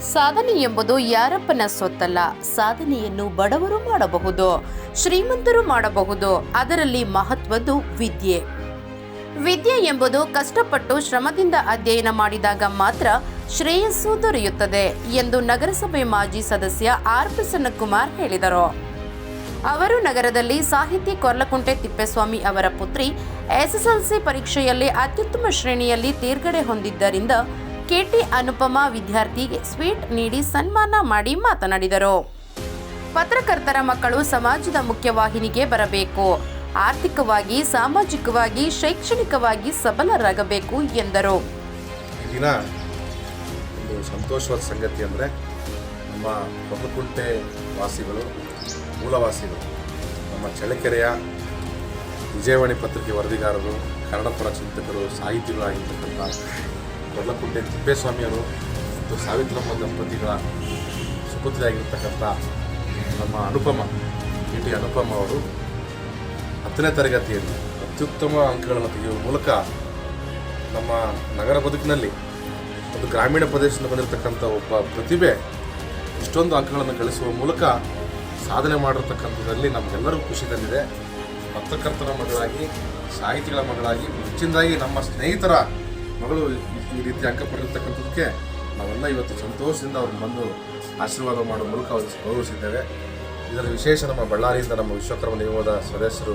ಸಾಧನೆ ಎಂಬುದು ಯಾರಪ್ಪನ ಸೊತ್ತಲ್ಲ. ಸಾಧನೆಯನ್ನು ಬಡವರು ಮಾಡಬಹುದು, ಶ್ರೀಮಂತರು ಮಾಡಬಹುದು. ಅದರಲ್ಲಿ ಮಹತ್ವದ್ದು ವಿದ್ಯೆ. ವಿದ್ಯೆ ಎಂಬುದು ಕಷ್ಟಪಟ್ಟು ಶ್ರಮದಿಂದ ಅಧ್ಯಯನ ಮಾಡಿದಾಗ ಮಾತ್ರ ಶ್ರೇಯಸ್ಸು ದೊರೆಯುತ್ತದೆ ಎಂದು ನಗರಸಭೆ ಮಾಜಿ ಸದಸ್ಯ ಆರ್ ಪ್ರಸನ್ನಕುಮಾರ್ ಹೇಳಿದರು. ಅವರು ನಗರದಲ್ಲಿ ಸಾಹಿತಿ ಕೊರ್ಲಕುಂಟೆ ತಿಪ್ಪೇಸ್ವಾಮಿ ಅವರ ಪುತ್ರಿ ಎಸ್ಎಸ್ಎಲ್ಸಿ ಪರೀಕ್ಷೆಯಲ್ಲಿ ಅತ್ಯುತ್ತಮ ಶ್ರೇಣಿಯಲ್ಲಿ ತೇರ್ಗಡೆ ಹೊಂದಿದ್ದರಿಂದ ಕೆಟಿ ಅನುಪಮ ವಿದ್ಯಾರ್ಥಿಗೆ ಸ್ವೀಟ್ ನೀಡಿ ಸನ್ಮಾನ ಮಾಡಿ ಮಾತನಾಡಿದರು. ಪತ್ರಕರ್ತರ ಮಕ್ಕಳು ಸಮಾಜದ ಮುಖ್ಯವಾಹಿನಿಗೆ ಬರಬೇಕು. ಆರ್ಥಿಕವಾಗಿ, ಸಾಮಾಜಿಕವಾಗಿ, ಶೈಕ್ಷಣಿಕವಾಗಿ ಸಬಲರಾಗಬೇಕು ಎಂದರು. ದಿನ ಒಂದು ಸಂತೋಷವಾದ ಸಂಗತಿ ಅಂದರೆ ನಮ್ಮ ಕೊಬ್ಬಕುಂಟೆ ವಾಸಿಗಳು, ಮೂಲವಾಸಿಗಳು, ನಮ್ಮ ಚಳ್ಳಕೆರೆಯ ವಿಜಯವಾಣಿ ಪತ್ರಿಕೆ ವರದಿಗಾರರು ಕನ್ನಡಪರ ಚಿಂತಕರು ಸಾಹಿತಿಗಳು ಕೊರ್ಲಕುಂಟೆ ತಿಪ್ಪೇಸ್ವಾಮಿಯವರು ಮತ್ತು ಸಾವಿತ್ರಮ್ಮ ದಂಪತಿಗಳ ಸುಪುತ್ರಿಯಾಗಿರ್ತಕ್ಕಂಥ ನಮ್ಮ ಅನುಪಮ ಕೆ ಟಿ ಅನುಪಮ ಅವರು ಹತ್ತನೇ ತರಗತಿಯಲ್ಲಿ ಅತ್ಯುತ್ತಮ ಅಂಕಗಳನ್ನು ತೆಗೆಯುವ ಮೂಲಕ ನಮ್ಮ ನಗರ ಬದುಕಿನಲ್ಲಿ ಒಂದು ಗ್ರಾಮೀಣ ಪ್ರದೇಶದಿಂದ ಬಂದಿರತಕ್ಕಂಥ ಒಬ್ಬ ಪ್ರತಿಭೆ ಇಷ್ಟೊಂದು ಅಂಕಗಳನ್ನು ಗಳಿಸುವ ಮೂಲಕ ಸಾಧನೆ ಮಾಡಿರ್ತಕ್ಕಂಥದ್ರಲ್ಲಿ ನಮಗೆಲ್ಲರಿಗೂ ಖುಷಿ ತಂದಿದೆ. ಪತ್ರಕರ್ತರ ಮಗಳಾಗಿ, ಸಾಹಿತಿಗಳ ಮಗಳಾಗಿ ಹೆಚ್ಚಿನದಾಗಿ ನಮ್ಮ ಸ್ನೇಹಿತರ ಮಗಳು ಈ- ರೀತಿ ಅಂಕಪಟ್ಟಿರ್ತಕ್ಕಂಥದಕ್ಕೆ ನಾವೆಲ್ಲ ಇವತ್ತು ಸಂತೋಷದಿಂದ ಅವ್ರನ್ನ ಬಂದು ಆಶೀರ್ವಾದ ಮಾಡುವ ಮೂಲಕ ಅವ್ರಿಗೆ ಗೌರವಿಸಿದ್ದೇವೆ. ಇದರ ವಿಶೇಷ ನಮ್ಮ ಬಳ್ಳಾರಿಯಿಂದ ನಮ್ಮ ವಿಶ್ವಕರ್ಮ ನಿಯೋಗದ ಸದಸ್ಯರು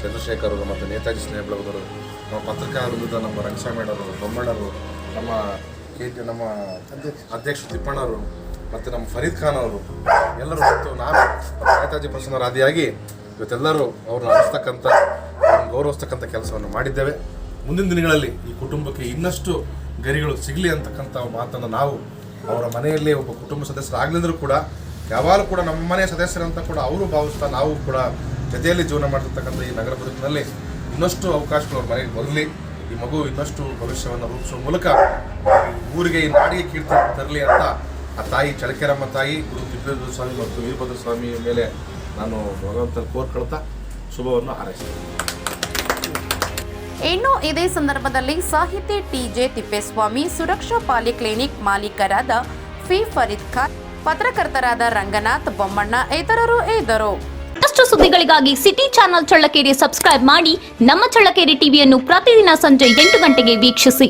ಚಂದ್ರಶೇಖರ್ ಅವರು ಮತ್ತು ನೇತಾಜಿ ಸ್ನೇಹ ಬಳಗದವರು ನಮ್ಮ ಪತ್ರಿಕಾ ವೃಂದದ ನಮ್ಮ ರಂಗಸ್ವಾಮಿಯವರು ಬೊಮ್ಮಣ್ಣರು ನಮ್ಮ ಕೆ ಟಿ, ನಮ್ಮ ಅಧ್ಯಕ್ಷ ತಿಪ್ಪಣ್ಣವರು ಮತ್ತು ನಮ್ಮ ಫರೀದ್ ಖಾನ್ ಅವರು ಎಲ್ಲರೂ ಮತ್ತು ನಾನು ನೇತಾಜಿ ಪ್ರಸನ್ನರಾದಿಯಾಗಿ ಇವತ್ತೆಲ್ಲರೂ ಅವ್ರನ್ನ ಅನಿಸ್ತಕ್ಕಂಥ ಗೌರವಿಸ್ತಕ್ಕಂಥ ಕೆಲಸವನ್ನು ಮಾಡಿದ್ದೇವೆ. ಮುಂದಿನ ದಿನಗಳಲ್ಲಿ ಈ ಕುಟುಂಬಕ್ಕೆ ಇನ್ನಷ್ಟು ಗರಿಗಳು ಸಿಗಲಿ ಅಂತಕ್ಕಂಥ ಮಾತನ್ನು ನಾವು ಅವರ ಮನೆಯಲ್ಲಿ ಒಬ್ಬ ಕುಟುಂಬ ಸದಸ್ಯರಾಗಲಿದ್ರು ಕೂಡ, ಯಾವಾಗಲೂ ಕೂಡ ನಮ್ಮ ಮನೆಯ ಸದಸ್ಯರಂತ ಕೂಡ ಅವರು ಭಾವಿಸ್ತಾ ನಾವು ಕೂಡ ಜೊತೆಯಲ್ಲಿ ಜೀವನ ಮಾಡಿರ್ತಕ್ಕಂಥ ಈ ನಗರ ಬದುಕಿನಲ್ಲಿ ಇನ್ನಷ್ಟು ಅವಕಾಶಗಳು ಅವ್ರ ಮನೆಗೆ ಬರಲಿ, ಈ ಮಗು ಇನ್ನಷ್ಟು ಭವಿಷ್ಯವನ್ನು ರೂಪಿಸುವ ಮೂಲಕ ಊರಿಗೆ, ಈ ನಾಡಿಗೆ ಕೀರ್ತಿ ತರಲಿ ಅಂತ ಆ ತಾಯಿ ಚಳಕೆರಮ್ಮ ತಾಯಿ, ಗುರು ತಿಪ್ಪೇಂದ್ರ ಸ್ವಾಮಿ ಮತ್ತು ವೀರಭದ್ರ ಸ್ವಾಮಿ ಮೇಲೆ ನಾನು ಭಗವಂತನ ಕೋರ್ಕೊಳ್ತಾ ಶುಭವನ್ನು ಹಾರೈಸ್ತೇನೆ. ಇನ್ನು ಇದೇ ಸಂದರ್ಭದಲ್ಲಿ ಸಾಹಿತಿ ಟಿಜೆ ತಿಪ್ಪೇಸ್ವಾಮಿ, ಸುರಕ್ಷಾ ಪಾಲಿಕ್ಲಿನಿಕ್ ಮಾಲೀಕರಾದ ಫಿ. ಫರೀದ್ ಖಾನ್, ಪತ್ರಕರ್ತರಾದ ರಂಗನಾಥ್ ಬೊಮ್ಮಣ್ಣ ಇತರರು ಇದ್ದರು. ಮತ್ತಷ್ಟು ಸುದ್ದಿಗಳಿಗಾಗಿ ಸಿಟಿ ಚಾನೆಲ್ ಚಳ್ಳಕೆರೆ ಸಬ್ಸ್ಕ್ರೈಬ್ ಮಾಡಿ ನಮ್ಮ ಚಳ್ಳಕೆರೆ ಟಿವಿಯನ್ನು ಪ್ರತಿದಿನ ಸಂಜೆ ಎಂಟು ಗಂಟೆಗೆ ವೀಕ್ಷಿಸಿ.